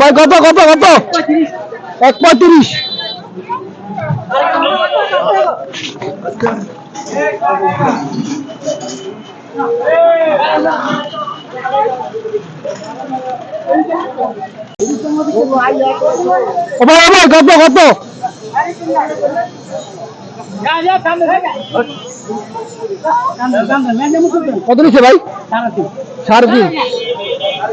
ভাই কত কত কত? এক পঁয়ত্রিশ। কত কত? কত নিচ্ছে ভাই? সাড়ে তিন।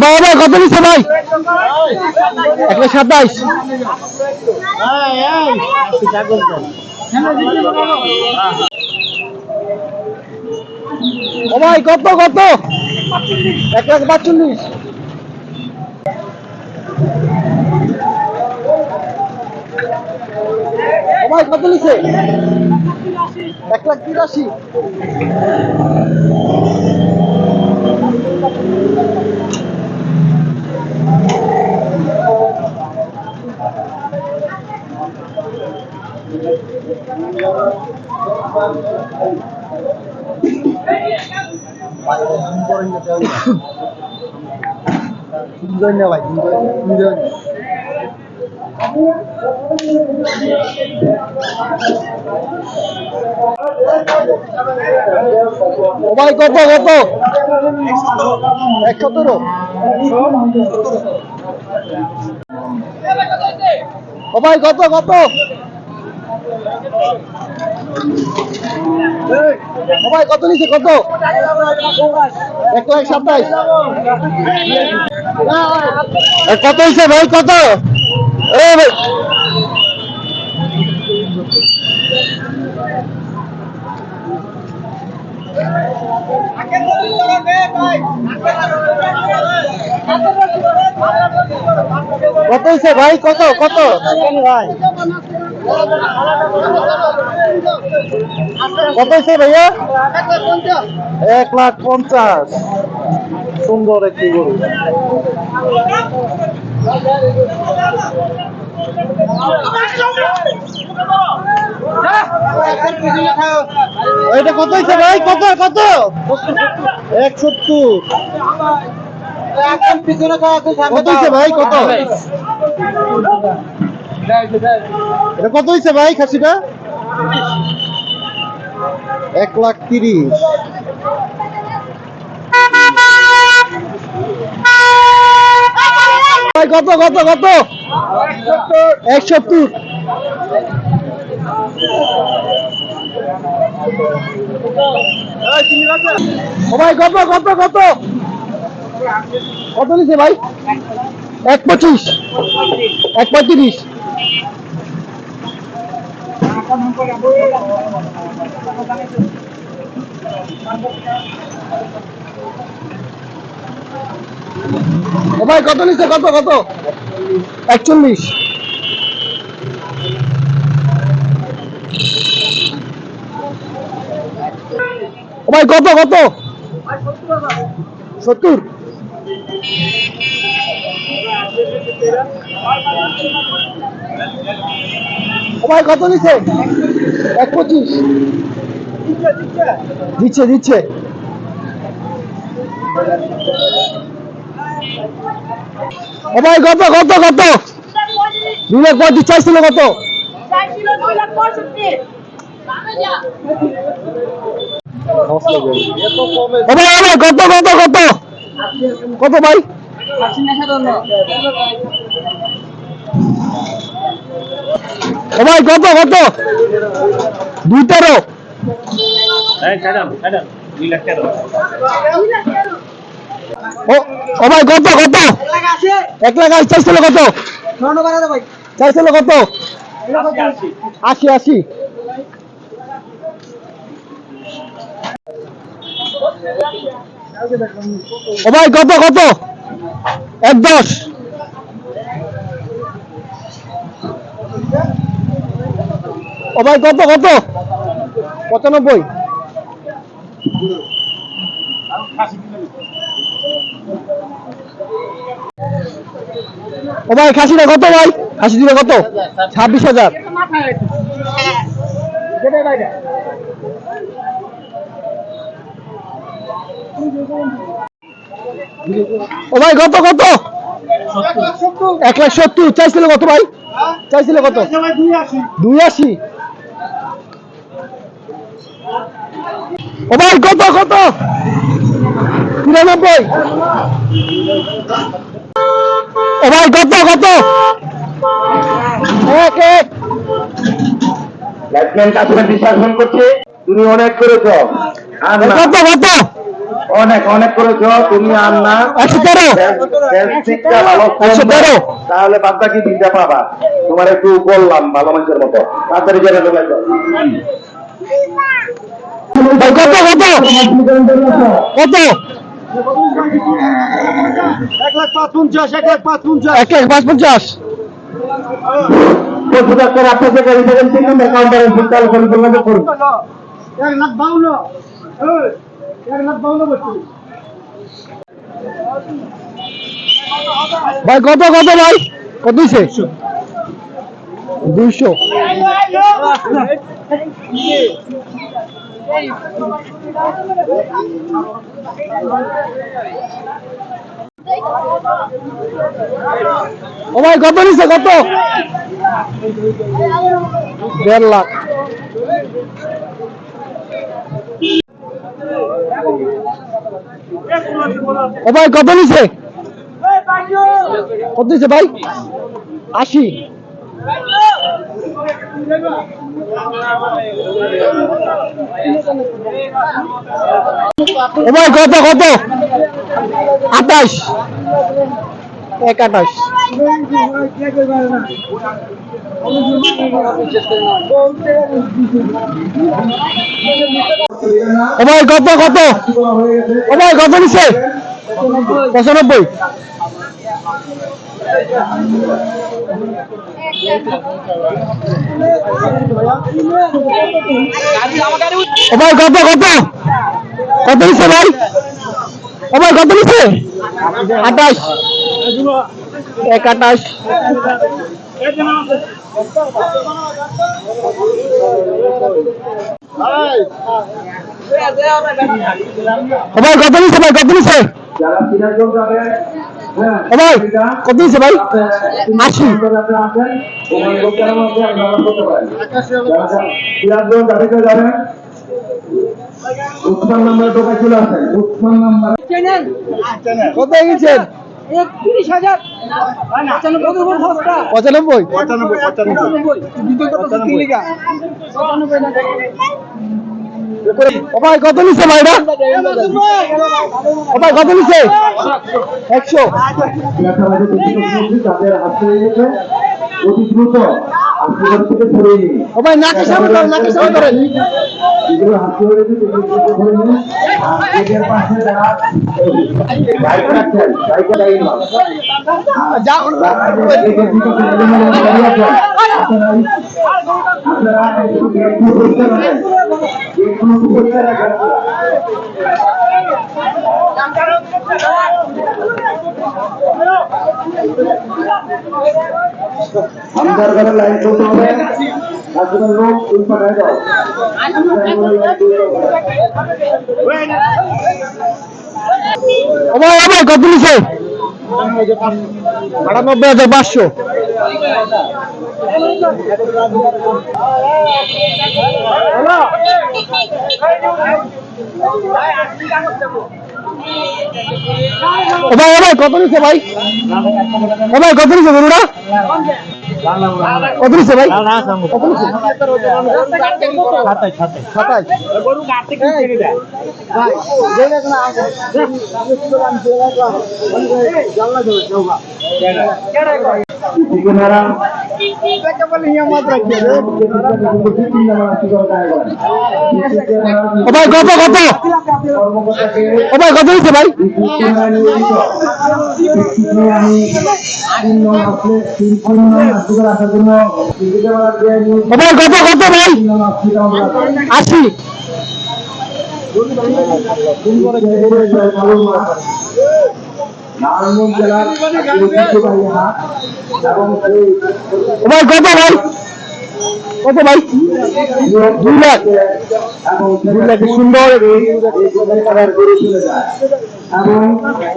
ভাই কত নিচ্ছে ভাই? সাতাইশ। ও ভাই কত কত? এক লাখ পাঁচচল্লিশ ভাই কত নিচ্ছে এক লাখ তিরাশি। ভাই ভাই কত কত এক সতেরো। ও ভাই, কত কত? ও ভাই, কত নিচ্ছে কত? এক লাখ সাতাইশ কত হয়েছে ভাই, কত? কত হয়েছে ভাই? কত? কত? ভাই কত হয়েছে ভাইয়া? এক লাখ পঞ্চাশ। সুন্দর একটি গরু। এটা কত হয়েছে ভাই? কত কত? এক সত্তর কত হয়েছে ভাই? কত? এটা কত হয়েছে ভাই খাসিটা? এক লাখ তিরিশ। ভাই, কত কত কত? এক সত্তর ভাই, কত কত কত? কত নিছে ভাই? এক পঁচিশ। এক পঁয়ত্রিশ। ও ভাই, কত নিচ্ছে? কত কত? একচল্লিশ। ও ভাই, কত কত? সত্তর। ও ভাই, কত নিচ্ছে? এক পঁচিশ দিচ্ছে দিচ্ছে। ও ভাই, কত কত কত? দুই লাখ পঁয়ত্রিশ, চাইছিল কত? ও ভাই ও ভাই, কত কত কত? কত ভাই? ও ভাই, কত কত? দুই তেরো। ও ও ভাই কত কত এক লাখ আশি, চাইছিল কত? চাইছিল কত? আশি আশি। ও ভাই কত কত এক দশ। ও ভাই কত কত পঁচানব্বই। ও ভাই, খাসিটা কত ভাই? খাসি দিলে কত? ছাব্বিশ হাজার। ও ভাই, কত কত? এক লাখ সত্তর। চাইছিল কত ভাই? চাইছিল কত? দুই আশি। ও ভাই, কত কত? তিরানব্বই। ও ভাই কত কত করছে? তুমি অনেক করেছ। আর কত কত অনেক অনেক করেছ। তুমি আর না। একশো তেরো। একশো তেরো। তাহলে বাকি দিতে পাবা। তোমার একটু বললাম ভালো মানুষের মতো। তাড়াতাড়ি জেনে চলে ভাই কত কত কত এক লাখ পাঁচ পঞ্চাশ এক লাখ পাঁচ পঞ্চাশ এক এক পাঁচ পঞ্চাশ তিন নম্বর কাউন্টারে করুন এক লাখ বাউন্ন। এক লাখ বাউন্ন ভাই কত কত ভাই? কত দিছে? দুইশো। ও ভাই, কত নিছে, কত? দেড় লাখ। ও ভাই, কত নিছে? কত দিছে ভাই? আশি। ভাই কত কত? আঠাশ। এক আঠাশ ভাই কত কত? ভাই কত নিছে? পঁচানব্বই। ভাই কত কত কত নিছে ভাই? ও কত নিছে আঠাশ। এক আঠাশ। ভাই কত নিছে ভাই? কত নিছে যারা সিরাজগঞ্জ হ্যাঁ ও ভাই কত নিছে ভাই? আশি। উসমান নাম্বার টোকা চলে আসেন। উসমান নাম্বার কত গেছেন পঁচানব্বই। পঁচানব্বই। পঁচানব্বই। ও ভাই, কত নিছে ভাইরা ও কত নিছে একশো। অতি দ্রুত ও ভাই নাকি সামনে করেন নাকি সামনে করেন যেগুলো হাত থেকে গেছে ধরে নিন আর পাশে যারা বাইক রাখছেন বাইকে দাঁড়িয়ে যা দাঁড়িয়ে আছেন আপনারা আন্দার ঘরে লাইন চলতে হবে হাসপাতাল লোক ওই পাঠায় দাও ও ভাই, কত নিছে? আটানব্বই হাজার পাঁচশো। ভাই ভাই কত নিছে ভাই? ভাই কত নিছে গরুটা? কত ভাই? কত নিছে? সাতাইশ। ঠিকানারা ও ভাই কত কত ও ভাই কত হয়েছে ভাই ও ভাই কত কত ভাই আশি নারায়ণগঞ্জ জেলার ঐতিহ্যবাহী হাট এবং ভাই কত ভাই কত ভাই দুই লাখ এবং দুই লাখ সুন্দর এবং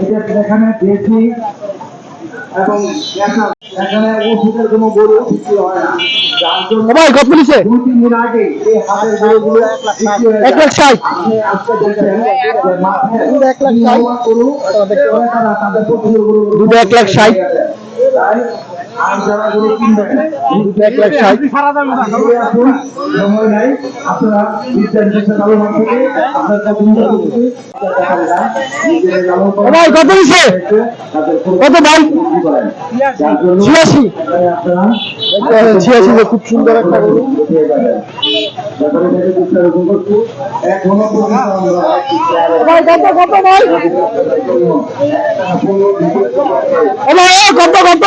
এটা এখানে দেশি এবং এখানে ওষুধের কোনো গরু বিক্রি হয় না। ভাই কত নিছে দুই তিন দিন আগে এই হাটের গরুগুলো এক লাখ ষাট। আপনি আজকে দেখছেন যে মাঠে দুটো এক লাখ ষাট। গরু তাদের পছন্দের গরু দুটো এক লাখ ষাট। তাই আর যারা গরু কিনবেন এক লাখ ষাট চলে সময় নাই। আপনারা বিদ্যার চেষ্টা থেকে আপনার পছন্দ করতে নিজের লাভবান ও ভাই কত তাদের কত ভাই? ছিয়াশি। ছিয়াশি খুব সুন্দর একটা গরু। এখনও পর্যন্ত আমরা কত ভাই? কত কত?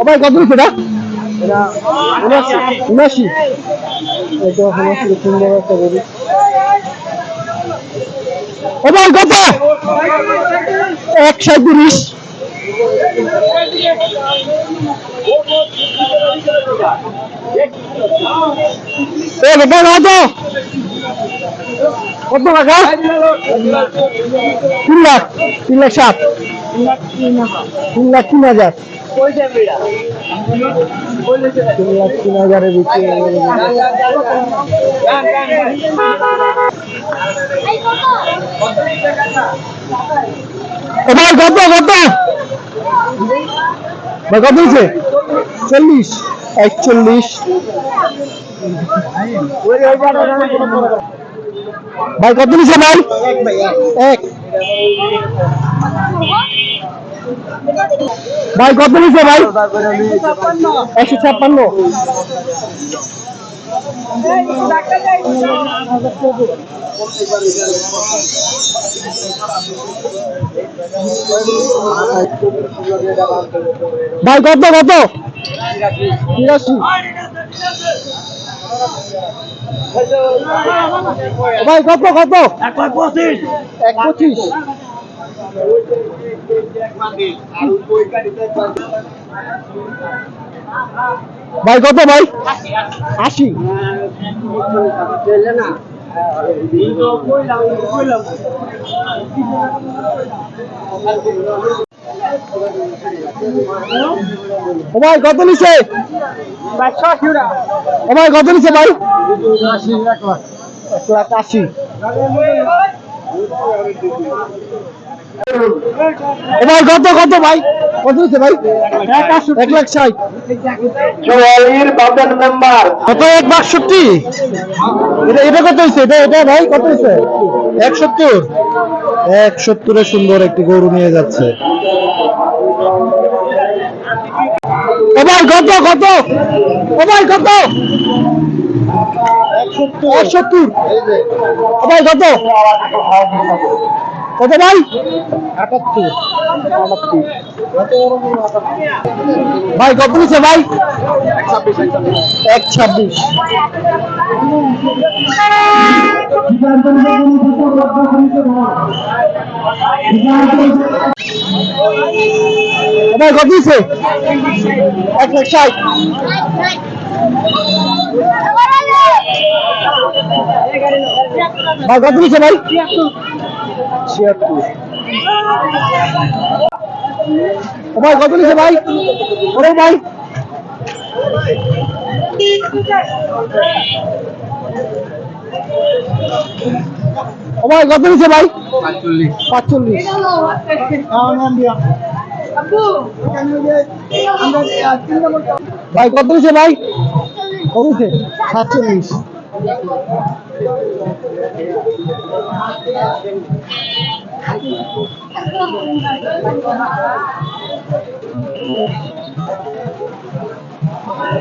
ও কত এটা উনাশি উনাশি এটা উনাশি সুন্দর একটা গরু ও ভাই কত? এক সাঁত্রিশ এ বেটা কত কত টাকা তিন লাখ তিন লাখ সাত। তিন লাখ তিন হাজার। তিন লাখ তিন হাজারে বিক্রি ভাই কত কত ভাই কত হয়েছে? চল্লিশ একচল্লিশ। ভাই কত নিছে ভাই? এক। ভাই কত নিছে ভাই? একশো ছাপ্পান্ন। ভাই কত কত তিরাশি ভাই কত কত এক পঁচিশ এক পঁচিশ। ভাই কত ভাই? আশি। ও ভাই কত নিছে? ও ভাই কত নিছে ভাই? এক লাখ আশি ভাই কত কত ভাই? কত নিছে ভাই? এক লাখ ষাট। কত? এক বাষট্টি। এটা এটা কত হয়েছে? এটা এটা ভাই কত হয়েছে? এক সত্তর এক সত্তরে সুন্দর একটি গরু নিয়ে যাচ্ছে। ভাই কত কত? ভাই কত? এক সত্তর কত? কত ভাই? আটাত্তর ভাই, কত নিচ্ছে ভাই? এক ছাব্বিশ। ভাই, কত দিচ্ছে এক লাখ ভাই, কত দিচ্ছে ভাই? ছিয়াত্তর। ভাই কত নিচ্ছে ভাই? ওরে ভাই। ও ভাই কত নিচ্ছে ভাই? পাঁচচল্লিশ। ভাই কত নিচ্ছে ভাই? কত সাতচল্লিশ।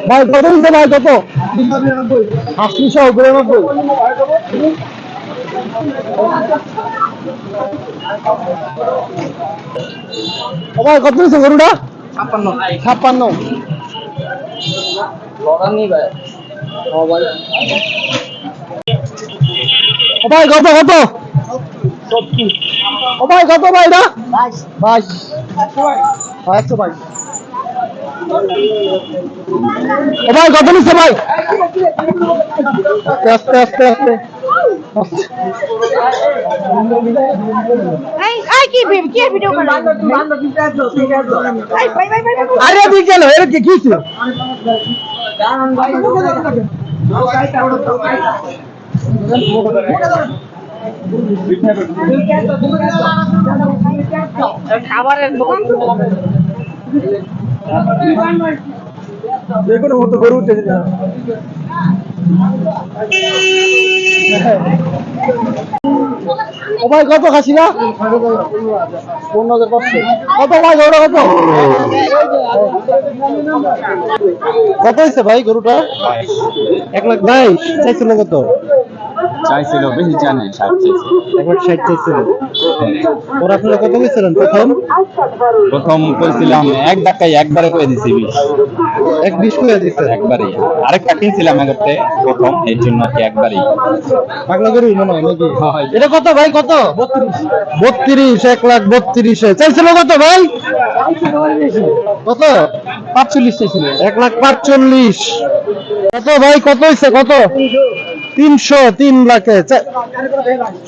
ভাই কত দিচ্ছে ভাই কত? আশি সহ বিরানব্বই ও ভাই কত দিচ্ছে গরুটা? ছাপ্পান্ন। ছাপ্পান্ন। ও ভাই কত কত ও ভাই কত ভাই না? বাইশ। একশো বাইশ। ও ভাই কত নিচ্ছে ভাই। আস্তে আস্তে আস্তে। আরে এর কি কি ছিল? খাবারের দোকান গরু ভাই, কত খাসি না? কত ভাই, গরুটা কত? কত হয়েছে ভাই গরুটা? এক লাখ বাইশ চাইছিল কত? চাইছিল বেশি জানে ষাট চাইছিল এক ষাট চাইছিল ওরা আপনারা কত গেছিলেন প্রথম? প্রথম বলছিলাম এক ধাক্কায় একবারে করে দিছি বিশ। এক বিশ করে দিচ্ছে একবারে। আরেকটা কিনছিলাম এগারোতে প্রথম এর জন্য কি একবারই। পাগলা গরু মনে হয় নাকি? এটা কত ভাই কত? বত্রিশ এক লাখ বত্রিশে। চাইছিল কত ভাই? কত? পাঁচচল্লিশ চাইছিল। এক লাখ পাঁচচল্লিশ। কত ভাই কত হয়েছে কত? তিনশো তিন লাখে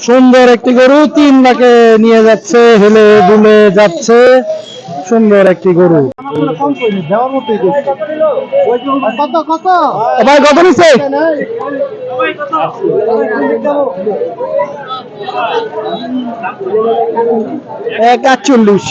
সুন্দর একটি গরু তিন লাখে নিয়ে যাচ্ছে, হেলে দুলে যাচ্ছে। সুন্দর একটি গরু। ভাই, কত নিচ্ছে? এক আটচল্লিশ।